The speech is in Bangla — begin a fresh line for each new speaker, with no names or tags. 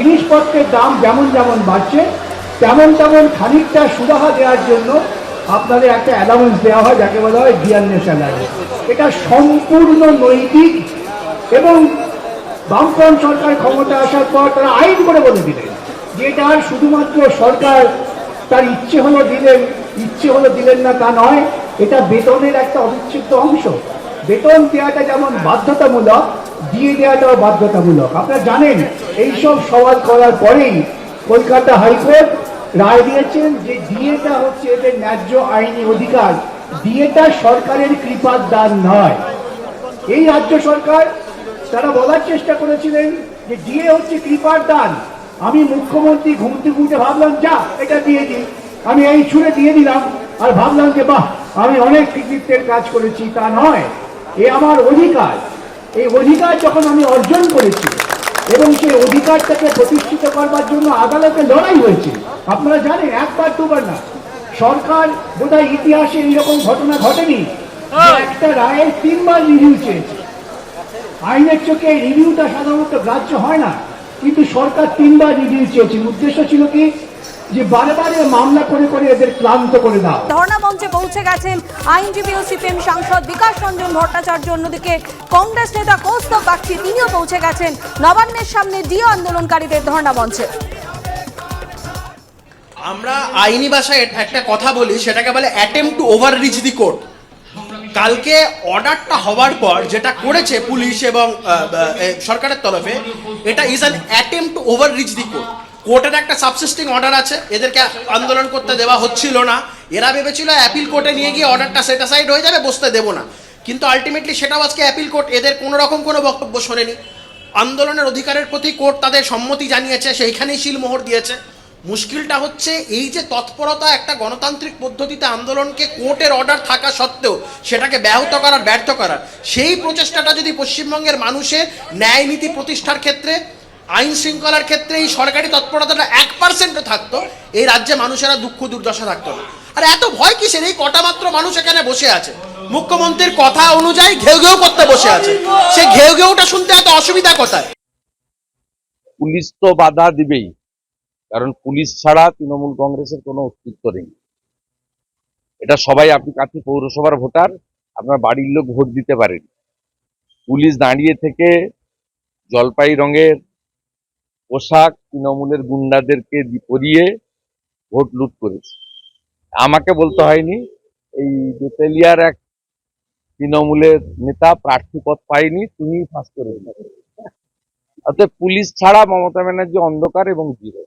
জিনিসপত্রের দাম যেমন যেমন বাড়ছে, তেমন তেমন খানিকটা সুরাহা দেওয়ার জন্য আপনাদের একটা অ্যালাউন্স দেওয়া হয়, যাকে বলা হয় ডিয়ারনেস অ্যালাউন্স এটা সম্পূর্ণ নৈতিক এবং বামফ্রন্ট সরকার ক্ষমতা আসার পর তারা আইন করে বলে দিলেন যে এটা আর শুধুমাত্র সরকার তার ইচ্ছে হলো দিলেন, ইচ্ছে হলো দিলেন না তা নয়, এটা বেতনের একটা অবিচ্ছেদ্য অংশ। বেতন দেওয়াটা যেমন বাধ্যতামূলক, দিয়ে দেওয়াটাও বাধ্যতামূলক। আপনারা জানেন, এইসব সওয়াল করার পরেই কলকাতা হাইকোর্ট রায় দিয়েছেন যে ডিএটা হচ্ছে এদের ন্যায্য আইনি অধিকার। ডিএটা সরকারের কৃপার দান নয়। এই রাজ্য সরকার তারা বলার চেষ্টা করেছিলেন যে ডিএ হচ্ছে কৃপার দান। আমি মুখ্যমন্ত্রী ঘুমতে ঘুমতে ভাবলাম, যা, এটা দিয়ে দিই আমি এই ছুঁড়ে দিয়ে দিলাম, আর ভাবলাম যে, বাহ, আমি অনেক কৃতিত্বের কাজ করেছি, তা নয়। এ আমার অধিকার। এই অধিকার যখন আমি অর্জন করেছি এবং সেই অধিকারটাকে প্রতিষ্ঠিত করবার জন্য আদালতে লড়াই হয়েছে আপনারা জানেন একবার দুবার না সরকার বোধহয় ইতিহাসে এইরকম ঘটনা ঘটেনি একটা রায়ের তিনবার রিভিউ চেয়েছে। আইনের চোখে রিভিউটা সাধারণত গ্রাহ্য হয় না কিন্তু সরকার তিনবার রিভিউ চেয়েছে। উদ্দেশ্য ছিল কি? যে বারে বারে মামলা করে করে এদের ক্লান্ত করে দাও।
ধর্ণা মঞ্চে পৌঁছে গেছেন আইনজীবী ও সিপিএম সাংসদ বিকাশ রঞ্জন ভট্টাচার্য অন্যদিকে কংগ্রেস নেতা কৌস্তব বাগচি তিনিও পৌঁছে গেছেন নবান্নের সামনে ডিও আন্দোলনকারীদের ধর্ণা মঞ্চে।
আমরা আইনি ভাষায় একটা কথা বলি সেটাকে বলে attempt to overreach the court কালকে অর্ডারটা হওয়ার পর যেটা করেছে পুলিশ এবং সরকারের তরফে এটা is an attempt to overreach the court court একটা সাবসিস্টিং অর্ডার আছে। এদেরকে আন্দোলন করতে দেওয়া হচ্ছিল না। এরা ভেবেছিল অ্যাপিল কোর্টে নিয়ে গিয়ে অর্ডারটা সেট সাইড হয়ে যাবে, বসতে দেবো না। কিন্তু আলটিমেটলি সেটাও আজকে অ্যাপিল কোর্ট এদের কোনো রকম কোনো বক্তব্য শোনেনি। আন্দোলনের অধিকারের প্রতি কোর্ট তাদের সম্মতি জানিয়েছে, সেইখানেই শিলমোহর দিয়েছে। মুশকিলটা হচ্ছে এই যে তৎপরতা একটা গণতান্ত্রিক পদ্ধতিতে আন্দোলনকে কোর্টের অর্ডার থাকা সত্ত্বেও সেটাকে ব্যাহত করার, ব্যর্থ করার, সেই প্রচেষ্টাটা যদি পশ্চিমবঙ্গের মানুষের ন্যায় নীতি প্রতিষ্ঠার ক্ষেত্রে আইন শৃঙ্খলার ক্ষেত্রে এই সরকারি তৎপরতাটা এক পার্সেন্টও থাকতো, এই রাজ্যে মানুষেরা দুঃখ দুর্দশা থাকতো না। আর এত ভয় কিসের? এই কটা মাত্র মানুষ এখানে বসে আছে। মুখ্যমন্ত্রীর কথা অনুযায়ী ঘেউ ঘেউ করতে বসে আছে। সে ঘেউ ঘেউটা শুনতে এত অসুবিধা কোথায়?
পুলিশ তো বাধা দিবেই, কারণ পুলিশ ছাড়া তৃণমূল কংগ্রেসের কোনো অস্তিত্ব নেই। এটা সবাই, আপনি কাছে পৌরসভার ভোটার, আপনার বাড়ির লোক ভোট দিতে পারেন। পুলিশ দাঁড়িয়ে থেকে জলপাই রঙের পোশাক তৃণমূলের গুন্ডাদেরকে পরিয়ে ভোট লুট করেছে। আমাকে বলতে হয়নি, এই বেতেলিয়ার এক তৃণমূলের নেতা প্রার্থী পদ পায়নি তুমি ফাঁস করে অর্থাৎ পুলিশ ছাড়া মমতা ব্যানার্জি অন্ধকার এবং জিরো